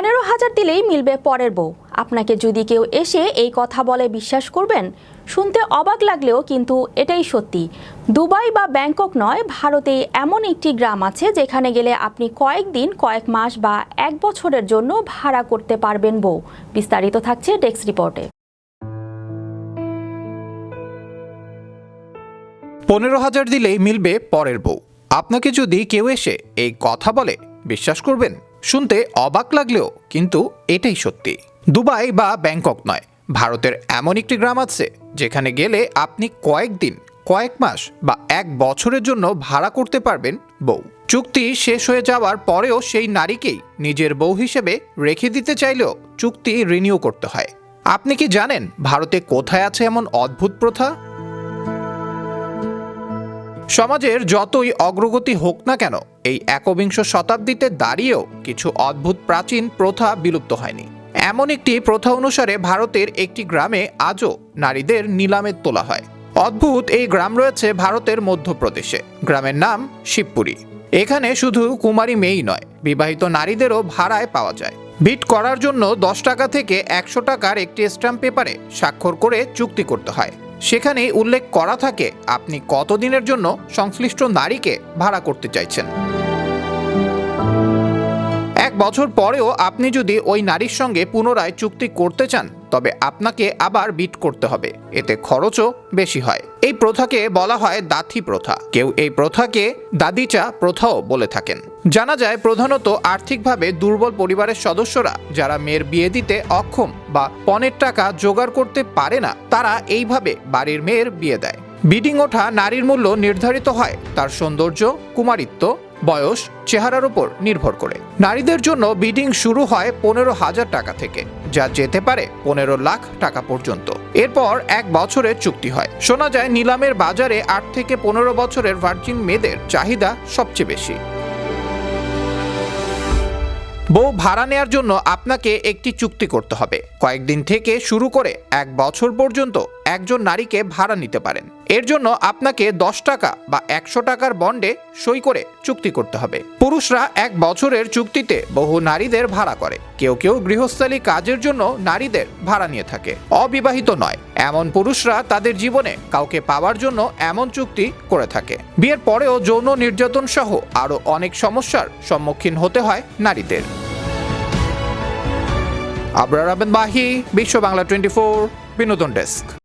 পনেরো হাজার দিলেই মিলবে পরের বউ। আপনাকে যদি কেউ এসে এই কথা বলে বিশ্বাস করবেন, শুনতে অবাক লাগলেও কিন্তু এটাই সত্যি। দুবাই বা ব্যাংকক নয়, ভারতে এমন একটি গ্রাম আছে যেখানে গেলে আপনি কয়েকদিন, কয়েক মাস বা এক বছরের জন্য ভাড়া করতে পারবেন বউ। বিস্তারিত থাকছে ডেস্ক রিপোর্টে। পনেরো হাজার দিলেই মিলবে পরের বউ। আপনাকে যদি কেউ এসে এই কথা বলে বিশ্বাস করবেন শুনতে অবাক লাগলেও কিন্তু এটাই সত্যি। দুবাই বা ব্যাংকক নয়, ভারতের এমন একটি গ্রাম আছে যেখানে গেলে আপনি কয়েকদিন, কয়েক মাস বা এক বছরের জন্য ভাড়া করতে পারবেন বউ। চুক্তি শেষ হয়ে যাওয়ার পরেও সেই নারীকেই নিজের বউ হিসেবে রেখে দিতে চাইলেও চুক্তি রিনিউ করতে হয়। আপনি কি জানেন ভারতে কোথায় আছে এমন অদ্ভুত প্রথা? সমাজের যতই অগ্রগতি হোক না কেন, এই একবিংশ শতাব্দীতে দাঁড়িয়েও কিছু অদ্ভুত প্রাচীন প্রথা বিলুপ্ত হয়নি। এমন একটি প্রথা অনুসারে ভারতের একটি গ্রামে আজও নারীদের নিলামে তোলা হয়। অদ্ভুত এই গ্রাম রয়েছে ভারতের মধ্যপ্রদেশে। গ্রামের নাম শিবপুরী। এখানে শুধু কুমারী মেয়েই নয়, বিবাহিত নারীদেরও ভাড়ায় পাওয়া যায়। বিট করার জন্য দশ টাকা থেকে একশো টাকার একটি স্ট্যাম্প পেপারে স্বাক্ষর করে চুক্তি করতে হয়। সেখানে উল্লেখ করা থাকে আপনি কতদিনের জন্য সংশ্লিষ্ট নারীকে ভাড়া করতে চাইছেন। বছর পরেও আপনি যদি ওই নারীর সঙ্গে পুনরায় চুক্তি করতে চান, তবে আপনাকে আবার বিট করতে হবে। এতে খরচও বেশি হয়। এই প্রথাকে বলা হয় দাথি প্রথা। কেউ এই প্রথাকে দাদিচা প্রথাও বলে থাকেন। জানা যায়, প্রধানত আর্থিকভাবে দুর্বল পরিবারের সদস্যরা, যারা মেয়ের বিয়ে দিতে অক্ষম বা পণের টাকা জোগাড় করতে পারে না, তারা এইভাবে বাড়ির মেয়ের বিয়ে দেয়। বিডিং ওঠা নারীর মূল্য নির্ধারিত হয়। তার সৌন্দর্য, কুমারিত্ব বয়স চেহারার উপর নির্ভর করে। নারীদের জন্য বিডিং শুরু হয় পনেরো হাজার টাকা থেকে, যা যেতে পারে পনেরো লাখ টাকা পর্যন্ত। এরপর এক বছরের চুক্তি হয়। শোনা যায় নিলামের বাজারে আট থেকে পনেরো বছরের ভার্জিন মেয়েদের চাহিদা সবচেয়ে বেশি। বউ ভাড়া নেয়ার জন্য আপনাকে একটি চুক্তি করতে হবে। কয়েকদিন থেকে শুরু করে এক বছর পর্যন্ত একজন নারীকে ভাড়া নিতে পারেন। এর জন্য আপনাকে দশ টাকা বা একশো টাকার বন্ডে সই করে চুক্তি করতে হবে। পুরুষরা এক বছরের চুক্তিতে বহু নারীদের ভাড়া করে। কেউ কেউ গৃহস্থালী কাজের জন্য নারীদের ভাড়া নিয়ে থাকে। অবিবাহিত নয়, এমন পুরুষরা তাদের জীবনে কাউকে পাওয়ার জন্য এমন চুক্তি করে থাকে। বিয়ের পরেও যৌন নির্যাতন সহ আরও অনেক সমস্যার সম্মুখীন হতে হয় নারীদের। আবরার আবেদ বাহি বিশ্ব বাংলা টোয়েন্টি ফোর, বিনোদন ডেস্ক।